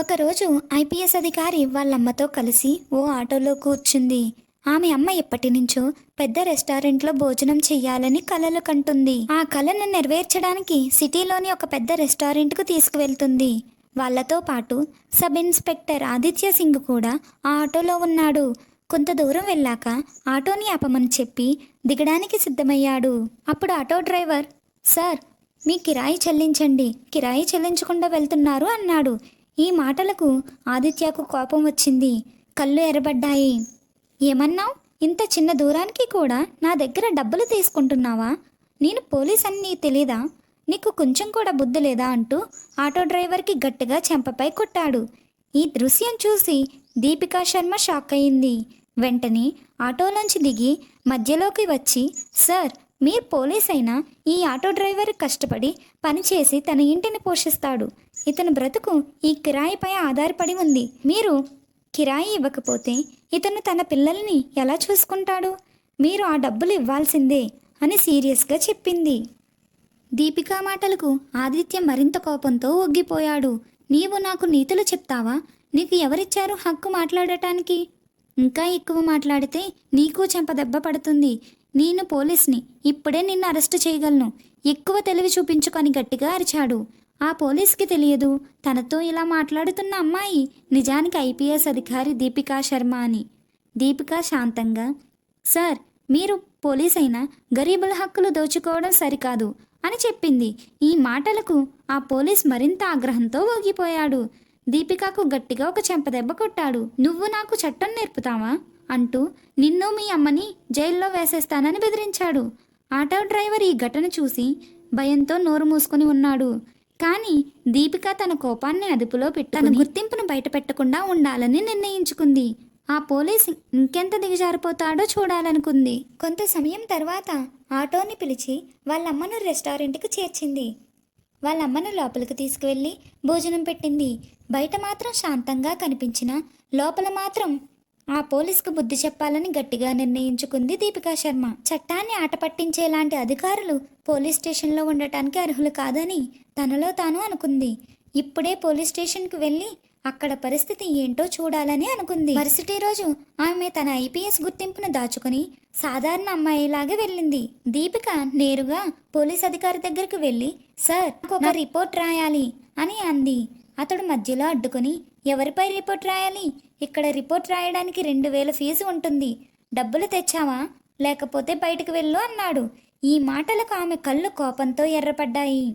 ఒకరోజు ఐపీఎస్ అధికారి వాళ్ళమ్మతో కలిసి ఓ ఆటోలో కూర్చుంది. ఆమె అమ్మ ఎప్పటి నుంచో పెద్ద రెస్టారెంట్లో భోజనం చెయ్యాలని కలలు కంటుంది. ఆ కలను నెరవేర్చడానికి సిటీలోని ఒక పెద్ద రెస్టారెంట్కు తీసుకువెళ్తుంది. వాళ్ళతో పాటు సబ్ ఇన్స్పెక్టర్ ఆదిత్య సింగ్ కూడా ఆ ఆటోలో ఉన్నాడు. కొంత దూరం వెళ్ళాక ఆటోని ఆపమని చెప్పి దిగడానికి సిద్ధమయ్యాడు. అప్పుడు ఆటో డ్రైవర్ సార్ మీ కిరాయి చెల్లించండి. కిరాయి చెల్లించకుండా వెళ్తున్నారు అన్నాడు. ఈ మాటలకు ఆదిత్యకు కోపం వచ్చింది. కళ్ళు ఎర్రబడ్డాయి. ఏమన్నావు? ఇంత చిన్న దూరానికి కూడా నా దగ్గర డబ్బులు తీసుకుంటున్నావా? నేను పోలీస్ అని నీకు తెలీదా? నీకు కొంచెం కూడా బుద్ధి లేదా అంటూ ఆటో డ్రైవర్కి గట్టిగా చెంపపై కొట్టాడు. ఈ దృశ్యం చూసి దీపికా శర్మ షాక్ అయింది. వెంటనే ఆటోలోంచి దిగి మధ్యలోకి వచ్చి సార్ మీరు పోలీస్ అయినా ఈ ఆటో డ్రైవర్ కష్టపడి పనిచేసి తన ఇంటిని పోషిస్తాడు. ఇతని బ్రతుకు ఈ కిరాయిపై ఆధారపడి ఉంది. మీరు కిరాయి ఇవ్వకపోతే ఇతను తన పిల్లల్ని ఎలా చూసుకుంటాడు? మీరు ఆ డబ్బులు ఇవ్వాల్సిందే అని సీరియస్గా చెప్పింది. దీపికా మాటలకు ఆదిత్య మరింత కోపంతో ఒగ్గిపోయాడు. నీవు నాకు నీతులు చెప్తావా? నీకు ఎవరిచ్చారు హక్కు మాట్లాడటానికి? ఇంకా ఎక్కువ మాట్లాడితే నీకు చెంపదెబ్బ పడుతుంది. నేను పోలీస్ని ఇప్పుడే నిన్ను అరెస్ట్ చేయగలను. ఎక్కువ తెలివి చూపించుకొని గట్టిగా అరిచాడు. ఆ పోలీస్కి తెలియదు. తనతో ఇలా మాట్లాడుతున్న అమ్మాయి నిజానికి ఐపీఎస్ అధికారి దీపికా శర్మ అని. దీపికా శాంతంగా సార్ మీరు పోలీస్ అయినా గరీబుల హక్కులు దోచుకోవడం సరికాదు అని చెప్పింది. ఈ మాటలకు ఆ పోలీస్ మరింత ఆగ్రహంతో ఊగిపోయాడు దీపికాకు గట్టిగా ఒక చెంపదెబ్బ కొట్టాడు. నువ్వు నాకు చట్టం నేర్పుతావా? అంటూ నిన్ను మీ అమ్మని జైల్లో వేసేస్తానని బెదిరించాడు. ఆటో డ్రైవర్ ఈ ఘటన చూసి భయంతో నోరు మూసుకొని ఉన్నాడు. కానీ దీపిక తన కోపాన్ని అదుపులో పెట్టి తన గుర్తింపును బయటపెట్టకుండా ఉండాలని నిర్ణయించుకుంది. ఆ పోలీస్ ఇంకెంత దిగజారిపోతాడో చూడాలనుకుంది. కొంత సమయం తర్వాత ఆటోని పిలిచి వాళ్ళమ్మను రెస్టారెంట్కి చేర్చింది. వాళ్ళమ్మను లోపలికి తీసుకువెళ్ళి భోజనం పెట్టింది. బయట మాత్రం శాంతంగా కనిపించిన లోపల మాత్రం ఆ పోలీసుకు బుద్ధి చెప్పాలని గట్టిగా నిర్ణయించుకుంది దీపికా శర్మ. చట్టాన్ని ఆట పట్టించేలాంటి అధికారులు పోలీస్ స్టేషన్లో ఉండటానికి అర్హులు కాదని తనలో తాను అనుకుంది. ఇప్పుడే పోలీస్ స్టేషన్కి వెళ్ళి అక్కడ పరిస్థితి ఏంటో చూడాలని అనుకుంది. మరుసటి రోజు ఆమె తన ఐపీఎస్ గుర్తింపును దాచుకుని సాధారణ అమ్మాయిలాగా వెళ్ళింది. దీపిక నేరుగా పోలీస్ అధికారి దగ్గరికి వెళ్ళి సార్ నాకు ఒక రిపోర్ట్ రాయాలి అని అంది. అతడు మధ్యలో అడ్డుకొని ఎవరిపై రిపోర్ట్ రాయాలి? ఇక్కడ రిపోర్ట్ రాయడానికి రెండు వేల ఫీజు ఉంటుంది. డబ్బులు తెచ్చావా? లేకపోతే బయటకు వెళ్ళు అన్నాడు. ఈ మాటలకు ఆమె కళ్ళు కోపంతో ఎర్రపడ్డాయి.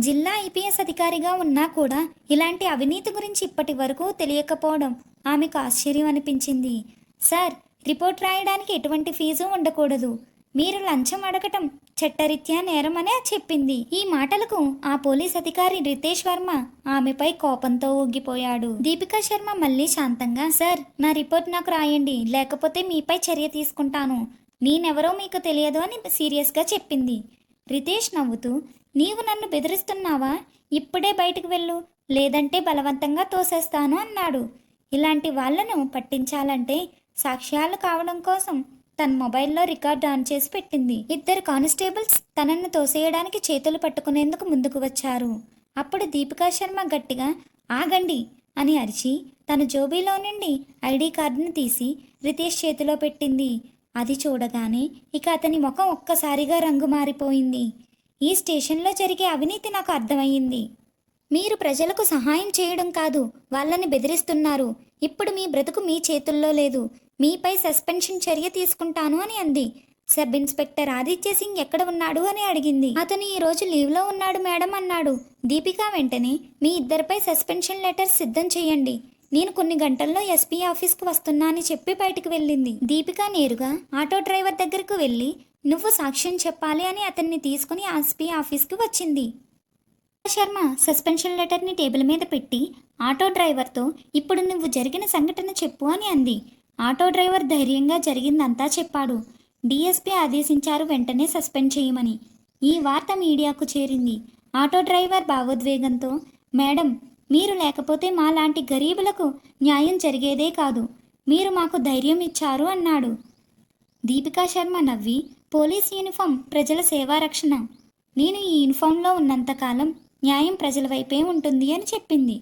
జిల్లా ఐపీఎస్ అధికారిగా ఉన్నా కూడా ఇలాంటి అవినీతి గురించి ఇప్పటి వరకు తెలియకపోవడం ఆమెకు ఆశ్చర్యం అనిపించింది. సార్ రిపోర్ట్ రాయడానికి ఎటువంటి ఫీజు ఉండకూడదు. మీరు లంచం అడగటం చట్టరీత్యా నేరమనే చెప్పింది. ఈ మాటలకు ఆ పోలీస్ అధికారి రితేష్ వర్మ ఆమెపై కోపంతో ఊగిపోయాడు. దీపికా శర్మ మళ్ళీ శాంతంగా సార్ నా రిపోర్ట్ నాకు రాయండి. లేకపోతే మీపై చర్య తీసుకుంటాను. నేనెవరో మీకు తెలియదు అని సీరియస్గా చెప్పింది. రితేష్ నవ్వుతూ నీవు నన్ను బెదిరిస్తున్నావా? ఇప్పుడే బయటకు వెళ్ళు. లేదంటే బలవంతంగా తోసేస్తాను అన్నాడు. ఇలాంటి వాళ్ళను పట్టించాలంటే సాక్ష్యాలు కావడం కోసం తన మొబైల్లో రికార్డ్ ఆన్ చేసి పెట్టింది. ఇద్దరు కానిస్టేబుల్స్ తనను తోసేయడానికి చేతులు పట్టుకునేందుకు ముందుకు వచ్చారు. అప్పుడు దీపికా శర్మ గట్టిగా ఆగండి అని అరిచి తన జోబీలో నుండి ఐడి కార్డును తీసి రితేష్ చేతిలో పెట్టింది. అది చూడగానే ఇక అతని ముఖం ఒక్కసారిగా రంగు మారిపోయింది. ఈ స్టేషన్లో జరిగే అవినీతి నాకు అర్థమయ్యింది. మీరు ప్రజలకు సహాయం చేయడం కాదు వాళ్ళని బెదిరిస్తున్నారు. ఇప్పుడు మీ బ్రతుకు మీ చేతుల్లో లేదు. మీపై సస్పెన్షన్ చర్య తీసుకుంటాను అని అంది. సబ్ ఇన్స్పెక్టర్ ఆదిత్య సింగ్ ఎక్కడ ఉన్నాడు అని అడిగింది. అతను ఈ రోజు లీవ్లో ఉన్నాడు మేడం అన్నాడు. దీపిక వెంటనే మీ ఇద్దరిపై సస్పెన్షన్ లెటర్ సిద్ధం చేయండి. నేను కొన్ని గంటల్లో ఎస్పీ ఆఫీస్కు వస్తున్నా అని చెప్పి బయటికి వెళ్ళింది. దీపిక నేరుగా ఆటో డ్రైవర్ దగ్గరకు వెళ్ళి నువ్వు సాక్ష్యం చెప్పాలి అని అతన్ని తీసుకుని ఎస్పీ ఆఫీస్కి వచ్చింది. శర్మ సస్పెన్షన్ లెటర్ని టేబుల్ మీద పెట్టి ఆటో డ్రైవర్తో ఇప్పుడు నువ్వు జరిగిన సంఘటన చెప్పు అని అంది. ఆటో డ్రైవర్ ధైర్యంగా జరిగిందంతా చెప్పాడు. డీఎస్పీ ఆదేశించారు వెంటనే సస్పెండ్ చేయమని. ఈ వార్త మీడియాకు చేరింది. ఆటో డ్రైవర్ భావోద్వేగంతో మేడం మీరు లేకపోతే మా లాంటి గరీబులకు న్యాయం జరిగేదే కాదు. మీరు మాకు ధైర్యం ఇచ్చారు అన్నాడు. దీపికా శర్మ నవ్వి పోలీస్ యూనిఫామ్ ప్రజల సేవా రక్షణ. నేను ఈ యూనిఫామ్లో ఉన్నంతకాలం న్యాయం ప్రజల వైపే ఉంటుంది అని చెప్పింది.